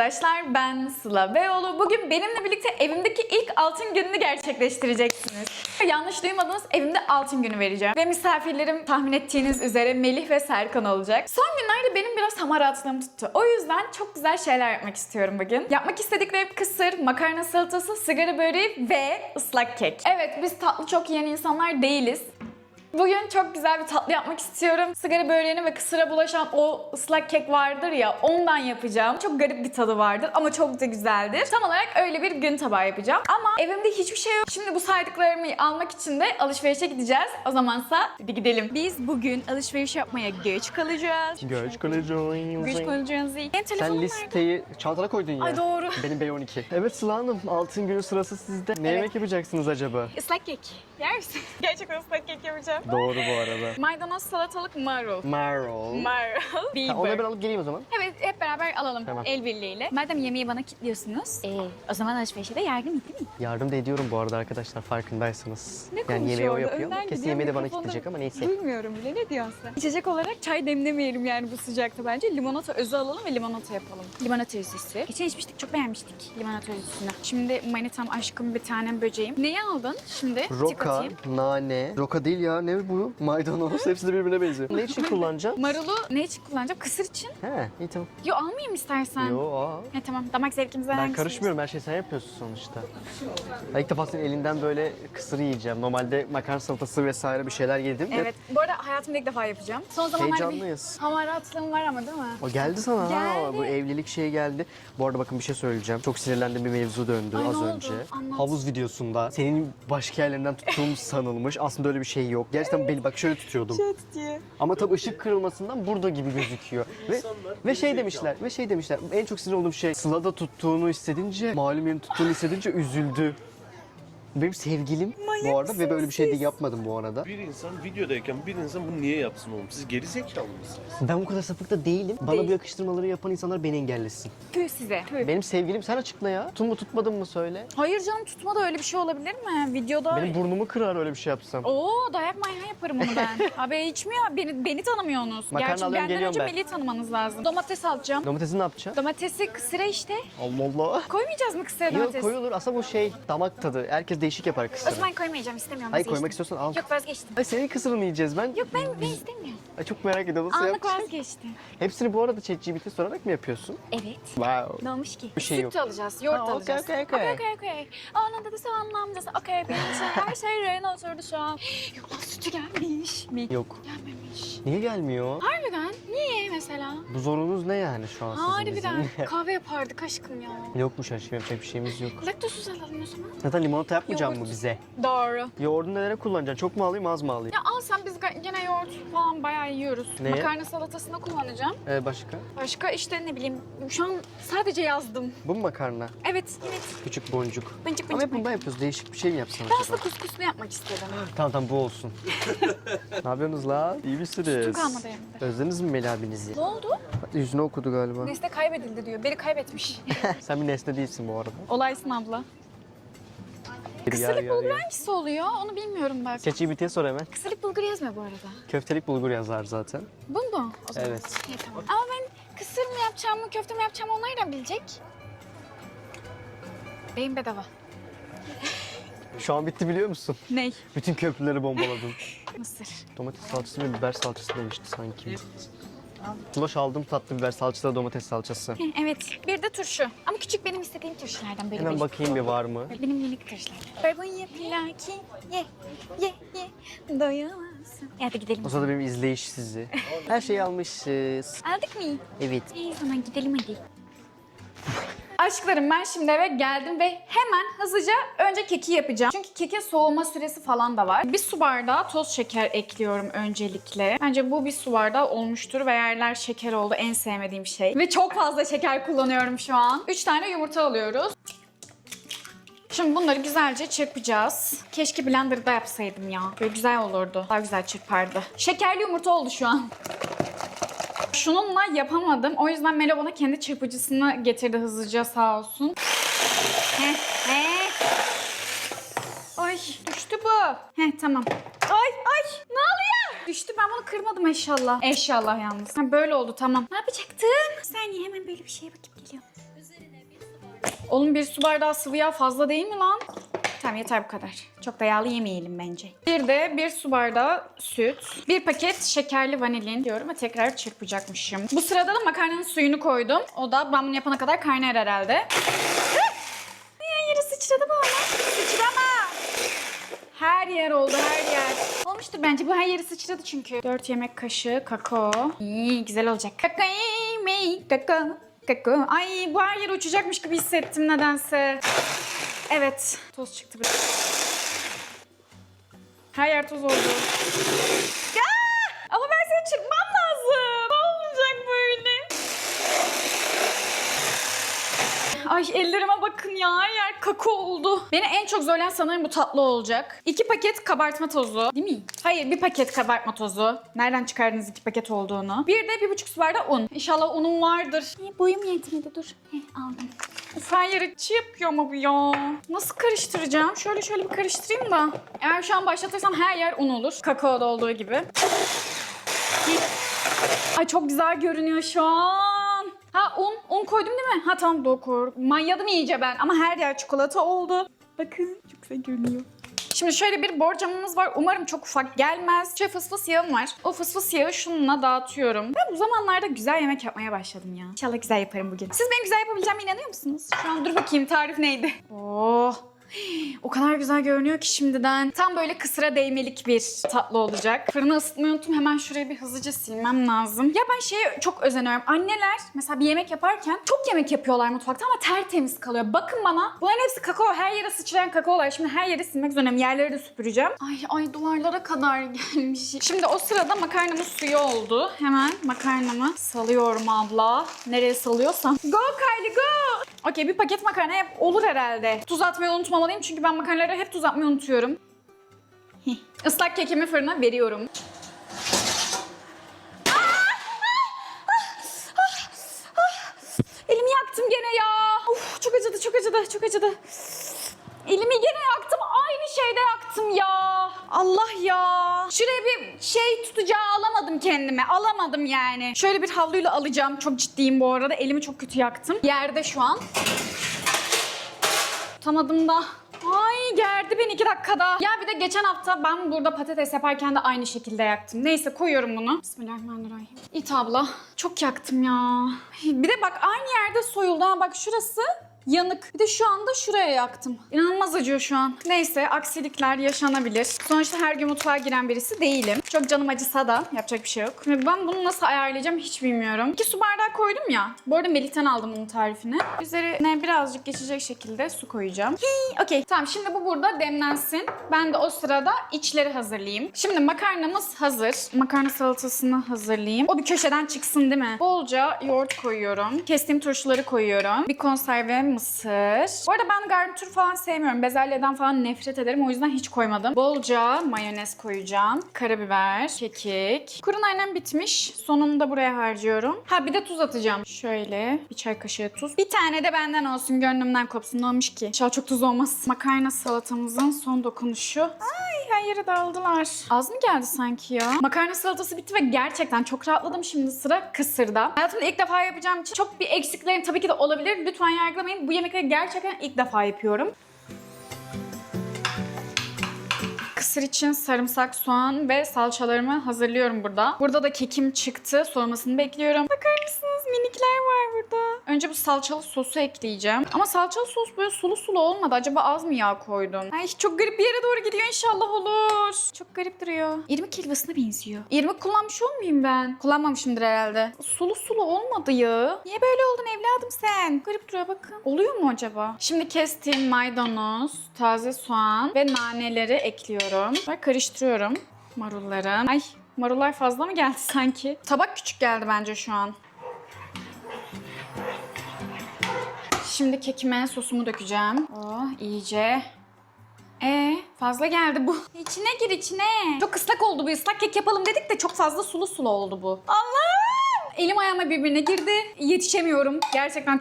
Arkadaşlar ben Sıla Beyoğlu. Bugün benimle birlikte evimdeki ilk altın gününü gerçekleştireceksiniz. Yanlış duymadınız evimde altın günü vereceğim. Ve misafirlerim tahmin ettiğiniz üzere Melih ve Serkan olacak. Son günlerde benim biraz hamaratlığım tuttu. O yüzden çok güzel şeyler yapmak istiyorum bugün. Yapmak istediklerim kısır, makarna salatası, sigara böreği ve ıslak kek. Evet biz tatlı çok yiyen insanlar değiliz. Bugün çok güzel bir tatlı yapmak istiyorum. Sigara böreğine ve kısıra bulaşan o ıslak kek vardır ya ondan yapacağım. Çok garip bir tadı vardır ama çok da güzeldir. Tam olarak öyle bir gün tabağı yapacağım. Ama evimde hiçbir şey yok. Şimdi bu saydıklarımı almak için de alışverişe gideceğiz. O zamansa hadi gidelim. Biz bugün alışveriş yapmaya geç kalacağız. Göç kalacağım. Geç kalacağız. Benim telefonum Sen nerede? listeyi çantana koydun ya. Ay doğru. Benim B12. Evet Sıla Hanım, altın günü sırası sizde. Ne yemek yapacaksınız acaba? Islak kek. Yer misin? Gerçekten ıslak kek yapacağım. Doğru bu arada. Maydanoz, salatalık, marul. Marul. Ha, Biber. onları ben alıp geleyim o zaman. Evet hep beraber alalım Tamam. el birliğiyle. Madem yemeği bana kilitliyorsunuz. Ee, o zaman alışverişe de yardım et değil mi? Yardım da ediyorum bu arada arkadaşlar farkındaysanız. Ne yani yemeği o yapıyor ama Önden kesin gidiyor, yemeği de bana mikrofonu- kitleyecek ama neyse. Duymuyorum bile ne diyorsun sen? İçecek olarak çay demlemeyelim yani bu sıcakta bence. Limonata özü alalım ve limonata yapalım. Limonata özüsü. Geçen içmiştik çok beğenmiştik limonata özüsünü. Şimdi manitam aşkım bir tanem böceğim. Neyi aldın şimdi? Roka, atayım. nane. Roka değil ya ne bu? Maydanoz. Hepsi de birbirine benziyor. ne için kullanacaksın? Marulu ne için kullanacağım? Kısır için. He iyi tamam. Yo almayayım istersen. Yo aa. He tamam damak zevkimize Ben hangisi karışmıyorum her şeyi sen yapıyorsun sonuçta. Ben ilk defa senin elinden böyle kısır yiyeceğim. Normalde makarna salatası vesaire bir şeyler yedim. de Evet. Bu arada hayatımda ilk defa yapacağım. Son zamanlarda bir Heyecanlıyız. hamaratlığım var ama değil mi? O geldi sana ha. Geldi. Bu evlilik şeyi geldi. Bu arada bakın bir şey söyleyeceğim. Çok sinirlendiğim bir mevzu döndü Ay, ne az oldu? önce. Anlat. Havuz videosunda senin başka yerlerinden tuttuğum sanılmış. Aslında öyle bir şey yok. Gerçekten beni bak şöyle tutuyordum. Ama tabii ışık kırılmasından burada gibi gözüküyor. Ve ve şey demişler. Ve şey demişler. En çok sinir olduğum şey Sıla'da tuttuğunu hissedince, malum yerin tuttuğunu hissedince üzüldü. Benim sevgilim bu arada ve böyle bir şey de yapmadım bu arada. Bir insan videodayken bir insan bunu niye yapsın oğlum? Siz geri zekalı mısınız? Ben bu kadar sapık da değilim. Bana Değil. bu yakıştırmaları yapan insanlar beni engellesin. Tüh size. Tüh. Benim sevgilim sen açıkla ya. Tutun mu tutmadın mı söyle. Hayır canım tutma da öyle bir şey olabilir mi? Videoda... Benim burnumu kırar öyle bir şey yapsam. Oo dayak manyağı yaparım onu ben. Abi içmiyor. Beni, beni tanımıyorsunuz. Makarna Gerçi alıyorum, benden geliyorum önce ben. Melih'i tanımanız lazım. Domates alacağım. Domatesi ne yapacaksın? Domatesi kısıra işte. Allah Allah. Koymayacağız mı kısıra Yok domates? koyulur. Aslında bu şey damak tadı. Herkes değişik yapar O kısırı. zaman koymayacağım istemiyorum. Hayır vazgeçtim. koymak istiyorsan al. Yok vazgeçtim. Ay senin kısırını yiyeceğiz ben. Yok ben, ben istemiyorum. Ay, çok merak ediyorum nasıl Anlık yapacaksın? vazgeçtim. Hepsini bu arada ChatGPT sorarak mı yapıyorsun? Evet. Wow. Ne olmuş ki? Bir şey Süt yok. alacağız, yoğurt Ha, okey, alacağız. okey, okey. okey, okey. Onun da soğanlı amcası. Okey, benim için her şey reyna oturdu şu an. Yok lan sütü gelmiş mi? Yok. Gelmemiş. Niye gelmiyor? Harbiden? Niye mesela? Bu zorunuz ne yani şu an sizin Harbiden. bizim? Kahve yapardık aşkım ya. Yokmuş aşkım yapacak bir şeyimiz yok. Laktozsuz alalım o zaman. Zaten limonata yapmayacak mı Yoğurt. bize? Doğru. Yoğurdu nelere kullanacaksın? Çok mu alayım az mı alayım? Ya alsam biz ga- gene yoğurt falan bayağı yiyoruz. Neye? Makarna salatasında kullanacağım. Ee, başka? Başka işte ne bileyim şu an sadece yazdım. Bu mu makarna? Evet, evet. Küçük boncuk. Bıncık Ama bıncık. hep bundan yapıyoruz. Değişik bir şey mi yapsan Ben acaba? aslında kuskuslu yapmak istedim. Tamam tamam bu olsun. ne yapıyorsunuz la? İyi misiniz? Tutum kalmadı elimde. Özlediniz mi Melih abinizi? Ne oldu? Yüzünü okudu galiba. Nesne kaybedildi diyor. Beni kaybetmiş. Sen bir nesne değilsin bu arada. Olaysın abla. Kısırlık bulgur hangisi oluyor? Onu bilmiyorum bak. ChatGPT'ye sor hemen. Kısırlık bulgur yazmıyor bu arada. Köftelik bulgur yazar zaten. Bu mu? O zaman. Evet. İyi tamam. Ama ben kısır mı yapacağımı, köfte mi yapacağımı onlar nereden bilecek? Beyin bedava. Şu an bitti biliyor musun? Ney? Bütün köprüleri bombaladım. Mısır. domates salçası ve biber salçası demişti sanki. Ulaş aldım tatlı biber salçası da domates salçası. Evet. Bir de turşu. Ama küçük benim istediğim turşulardan böyle. Hemen bir- bakayım bir var mı? Benim minik turşulardan. Barbunya pilaki ye ye ye doyamazsın. E hadi gidelim. O sırada benim izleyiş sizi. Her şeyi almışız. Aldık mı? Evet. İyi zaman gidelim hadi. Aşklarım ben şimdi eve geldim ve hemen hızlıca önce keki yapacağım. Çünkü kekin soğuma süresi falan da var. Bir su bardağı toz şeker ekliyorum öncelikle. Bence bu bir su bardağı olmuştur ve yerler şeker oldu en sevmediğim şey. Ve çok fazla şeker kullanıyorum şu an. 3 tane yumurta alıyoruz. Şimdi bunları güzelce çırpacağız. Keşke blenderda yapsaydım ya. Böyle güzel olurdu. Daha güzel çırpardı. Şekerli yumurta oldu şu an. Şununla yapamadım. O yüzden Melo bana kendi çırpıcısını getirdi hızlıca sağ olsun. Ay düştü bu. Heh tamam. Ay ay ne oluyor? Düştü ben bunu kırmadım eşyallah. Eşyallah yalnız. Ha, böyle oldu tamam. Ne yapacaktın? Bir hemen böyle bir şeye bakıp geliyorum. Oğlum bir su bardağı sıvı yağ fazla değil mi lan? Tamam yeter bu kadar. Çok da yağlı yemeyelim bence. Bir de bir su bardağı süt. Bir paket şekerli vanilin diyorum ve tekrar çırpacakmışım. Bu sırada da makarnanın suyunu koydum. O da ben bunu yapana kadar kaynar herhalde. Niye yeri sıçradı bu ama? Sıçrama. Her yer oldu her yer. Olmuştur bence bu her yeri sıçradı çünkü. 4 yemek kaşığı kakao. İyi güzel olacak. Kakao, kakao. Kakao. Ay bu her yer uçacakmış gibi hissettim nedense. Evet toz çıktı biraz. Her yer toz oldu. Ya! Ama ben seni çıkmam lazım. Ne olacak böyle? Ay ellerime bakın ya her yer kakao oldu. Beni en çok zorlayan sanırım bu tatlı olacak. İki paket kabartma tozu. Değil mi? Hayır bir paket kabartma tozu. Nereden çıkardınız iki paket olduğunu? Bir de bir buçuk su bardağı un. İnşallah unum vardır. Boyum yetmedi dur. Heh, aldım. Of her yeri çiğ yapıyor ama bu ya. Nasıl karıştıracağım? Şöyle şöyle bir karıştırayım da. Eğer şu an başlatırsam her yer un olur. Kakaoda olduğu gibi. Ay çok güzel görünüyor şu an. Ha un, un koydum değil mi? Ha tamam doğru. Manyadım iyice ben ama her yer çikolata oldu. Bakın çok güzel görünüyor. Şimdi şöyle bir borcamımız var. Umarım çok ufak gelmez. Şöyle fısfıs yağım var. O fısfıs yağı şununla dağıtıyorum. Ben bu zamanlarda güzel yemek yapmaya başladım ya. İnşallah güzel yaparım bugün. Siz benim güzel yapabileceğime inanıyor musunuz? Şu an dur bakayım tarif neydi? Oh. O kadar güzel görünüyor ki şimdiden. Tam böyle kısıra değmelik bir tatlı olacak. Fırını ısıtmayı unuttum. Hemen şurayı bir hızlıca silmem lazım. Ya ben şeye çok özeniyorum. Anneler mesela bir yemek yaparken çok yemek yapıyorlar mutfakta ama tertemiz kalıyor. Bakın bana. Bunların hepsi kakao. Her yere sıçrayan kakaolar. Şimdi her yeri silmek zorundayım. Yerleri de süpüreceğim. Ay ay duvarlara kadar gelmiş. Şimdi o sırada makarnamın suyu oldu. Hemen makarnamı salıyorum abla. Nereye salıyorsam. Go Kylie go! Okey bir paket makarna hep olur herhalde. Tuz atmayı unutmamalıyım çünkü ben makarnalara hep tuz atmayı unutuyorum. Islak kekimi fırına veriyorum. Elimi yaktım gene ya. Uf, çok acıdı, çok acıdı, çok acıdı. Elimi gene yaktım. Aynı şeyde yaktım ya. Allah ya. Şuraya bir şey tutacağı alamadım kendime. Alamadım yani. Şöyle bir havluyla alacağım. Çok ciddiyim bu arada. Elimi çok kötü yaktım. Yerde şu an. Tutamadım da. Ay gerdi beni iki dakikada. Ya bir de geçen hafta ben burada patates yaparken de aynı şekilde yaktım. Neyse koyuyorum bunu. Bismillahirrahmanirrahim. İt abla. Çok yaktım ya. Bir de bak aynı yerde soyuldu. Ha bak şurası yanık. Bir de şu anda şuraya yaktım. İnanılmaz acıyor şu an. Neyse aksilikler yaşanabilir. Sonuçta her gün mutfağa giren birisi değilim. Çok canım acısa da yapacak bir şey yok. Ve Ben bunu nasıl ayarlayacağım hiç bilmiyorum. İki su bardağı koydum ya. Bu arada Melih'ten aldım bunun tarifini. Üzerine birazcık geçecek şekilde su koyacağım. Hii, Okey tamam şimdi bu burada demlensin. Ben de o sırada içleri hazırlayayım. Şimdi makarnamız hazır. Makarna salatasını hazırlayayım. O bir köşeden çıksın değil mi? Bolca yoğurt koyuyorum. Kestiğim turşuları koyuyorum. Bir konserve mısır. Bu arada ben garnitür falan sevmiyorum. Bezelyeden falan nefret ederim. O yüzden hiç koymadım. Bolca mayonez koyacağım. Karabiber, kekik. Kuru nanem bitmiş. Sonunu da buraya harcıyorum. Ha bir de tuz atacağım. Şöyle bir çay kaşığı tuz. Bir tane de benden olsun. Gönlümden kopsun. Ne olmuş ki? İnşallah çok tuz olmaz. Makarna salatamızın son dokunuşu. Ay her yere dağıldılar. Az mı geldi sanki ya? Makarna salatası bitti ve gerçekten çok rahatladım. Şimdi sıra kısırda. Hayatımda ilk defa yapacağım için çok bir eksiklerim tabii ki de olabilir. Lütfen yargılamayın. Bu yemekleri gerçekten ilk defa yapıyorum. Kısır için sarımsak, soğan ve salçalarımı hazırlıyorum burada. Burada da kekim çıktı. Soğumasını bekliyorum. Bakar mısınız? Minikler var burada. Önce bu salçalı sosu ekleyeceğim. Ama salçalı sos böyle sulu sulu olmadı. Acaba az mı yağ koydum? Ay çok garip bir yere doğru gidiyor inşallah olur. Çok garip duruyor. İrmik helvasına benziyor. İrmik kullanmış olmayayım ben? Kullanmamışımdır herhalde. Sulu sulu olmadı ya. Niye böyle oldun evladım sen? Garip duruyor bakın. Oluyor mu acaba? Şimdi kestiğim maydanoz, taze soğan ve naneleri ekliyorum. Ve karıştırıyorum marulları. Ay marullar fazla mı geldi sanki? Tabak küçük geldi bence şu an. Şimdi kekime sosumu dökeceğim. Oh iyice. Ee fazla geldi bu. İçine gir içine. Çok ıslak oldu bu. Islak kek yapalım dedik de çok fazla sulu sulu oldu bu. Allah! Elim ayağıma birbirine girdi. Yetişemiyorum. Gerçekten